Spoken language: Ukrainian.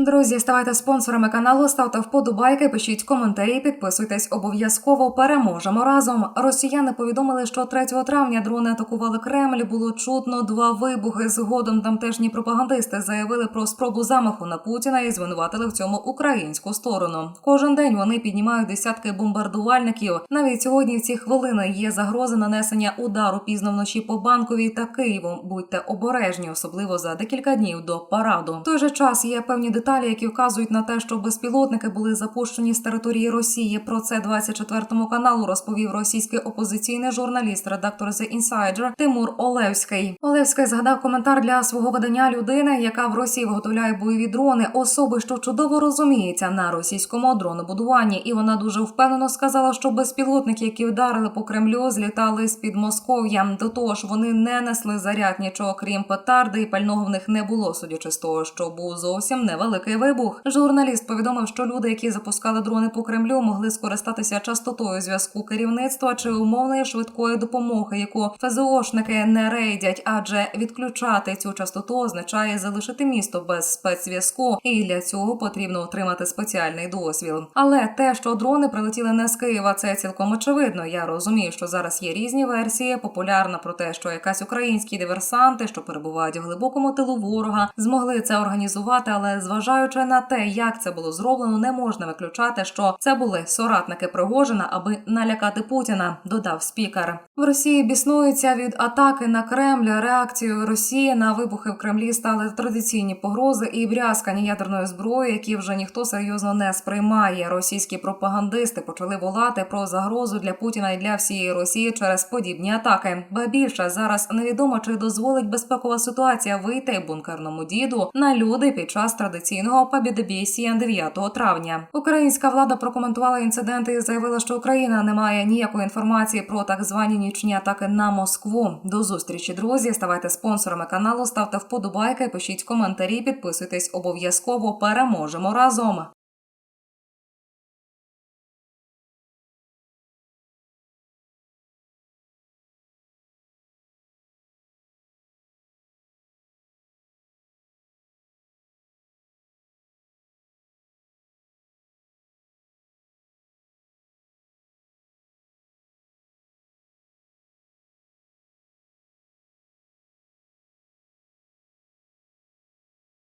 Друзі, ставайте спонсорами каналу, ставте вподобайки, пишіть коментарі, підписуйтесь обов'язково. Переможемо разом. Росіяни повідомили, що 3 травня дрони атакували Кремль. Було чутно два вибухи. Згодом тамтешні пропагандисти заявили про спробу замаху на Путіна і звинуватили в цьому українську сторону. Кожен день вони піднімають десятки бомбардувальників. Навіть сьогодні в ці хвилини є загроза нанесення удару пізно вночі по банковій та Києву. Будьте обережні, особливо за декілька днів до параду. В той же час є певні деталі, які вказують на те, що безпілотники були запущені з території Росії. Про це 24 каналу розповів російський опозиційний журналіст, редактор The Insider Тимур Олевський. Олевський згадав коментар для свого видання людини, яка в Росії виготовляє бойові дрони, особи, що чудово розуміється на російському дронобудуванні, і вона дуже впевнено сказала, що безпілотники, які вдарили по Кремлю, злітали з під Москов'я. До того ж, вони не несли заряд нічого, крім петарди, і пального в них не було, судячи з того, що був зовсім невеликий вибух. Журналіст повідомив, що люди, які запускали дрони по Кремлю, могли скористатися частотою зв'язку керівництва чи умовної швидкої допомоги, яку ФЗОшники не рейдять, адже відключати цю частоту означає залишити місто без спецзв'язку, і для цього потрібно отримати спеціальний дозвіл. Але те, що дрони прилетіли не з Києва, це цілком очевидно. Я розумію, що зараз є різні версії. Популярна про те, що якась українські диверсанти, що перебувають в глибокому тилу ворога, змогли це організувати, але зважаючи на те, як це було зроблено, не можна виключати, що це були соратники Пригожина, аби налякати Путіна. Додав спікер. В Росії біснуються від атаки на Кремль. Реакцією Росії на вибухи в Кремлі стали традиційні погрози і брязкання ядерної зброї, які вже ніхто серйозно не сприймає. Російські пропагандисти почали волати про загрозу для Путіна і для всієї Росії через подібні атаки. Ба більше зараз невідомо, чи дозволить безпекова ситуація вийти бункерному діду на люди під час традиційного побідобєсія 9 травня. Українська влада прокоментувала інциденти і заявила, що Україна не має ніякої інформації про так звані нічні атаки на Москву. До зустрічі, друзі. Ставайте спонсорами каналу, ставте вподобайки, пишіть коментарі, підписуйтесь обов'язково. Переможемо разом.